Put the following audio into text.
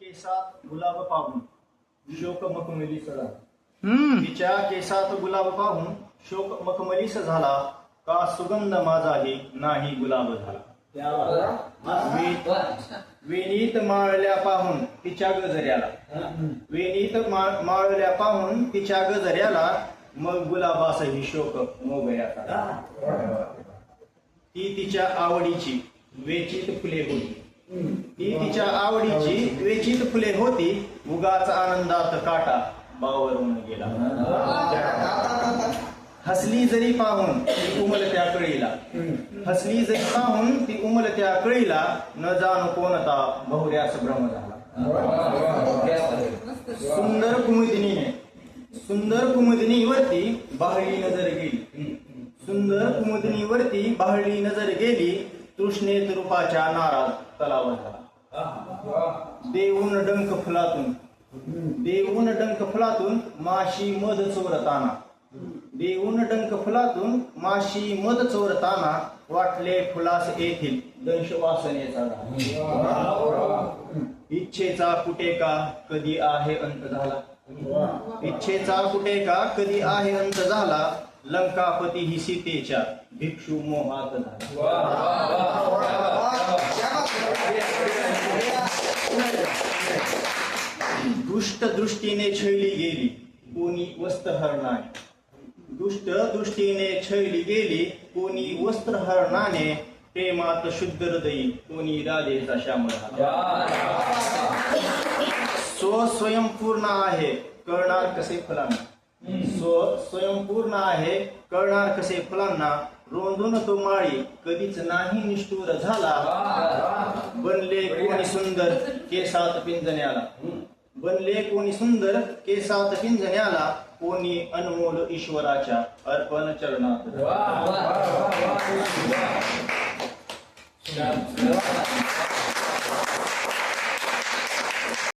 केसात गुलाब पाहून शोक मखमलीस झाला हम्म. तिच्या केसात गुलाब पाहून शोक मखमलीस झाला का सुगंध माझाही नाही गुलाब झाला. वे- वेणीत माळल्या पाहून तिच्या गजऱ्याला. वेणीत मा- माळल्या पाहून तिच्या गजऱ्याला मग गुलाबासही शोक मोगऱ्याचा. ती तिच्या आवडीची वेचित फुले होती. ती तिच्या आवडीची वेचित फुले होती. उगाच आनंदात काटा बावरून गेला. हसली जरी पाहून ती उमलत्या कळीला. हसली जरी पाहून ती उमलत्या कळीला न जाणू कोणता बहुऱ्यास भ्रम झाला. सुंदर कुमुदिनीने सुंदर कुमुदिनीवरती बाहळी नजर गेली. सुंदर कुमुदिनीवरती बाहळी नजर गेली. तृष्णेत रूपाच्या नाराज तलाव झाला. देऊन डंक फुलातून देऊन डंक फुलातून माशी मध चोरताना देऊन डंक फुलातून माशी मध चोरताना वाटले फुलास येथील दंश वासनेचा इच्छेचा कुठे का कधी आहे अंत झाला? इच्छेचा कुठे का कधी आहे अंत झाला? लंकापती ही सीतेच्या भिक्षू मोहात दुष्ट दृष्टीने छळली गेली कोणी वस्त्रहरणाने दुष्ट दृष्टीने छळली गेली कोणी वस्त्रहरणाने प्रेमात शुद्ध हृदयी कोणी राधेचा श्यामळ स्व स्वयंपूर्ण आहे कळणार कसे फुलांना? स्व स्वयंपूर्ण आहे कळणार कसे फुलांना? रोंदून तो माळी कधीच नाही निष्ठूर झाला. बनले कोणी सुंदर केसात पिंजण्याला बनले कोणी सुंदर केसात पिंजण्याला कोणी अनमोल ईश्वराच्या अर्पण चरणात.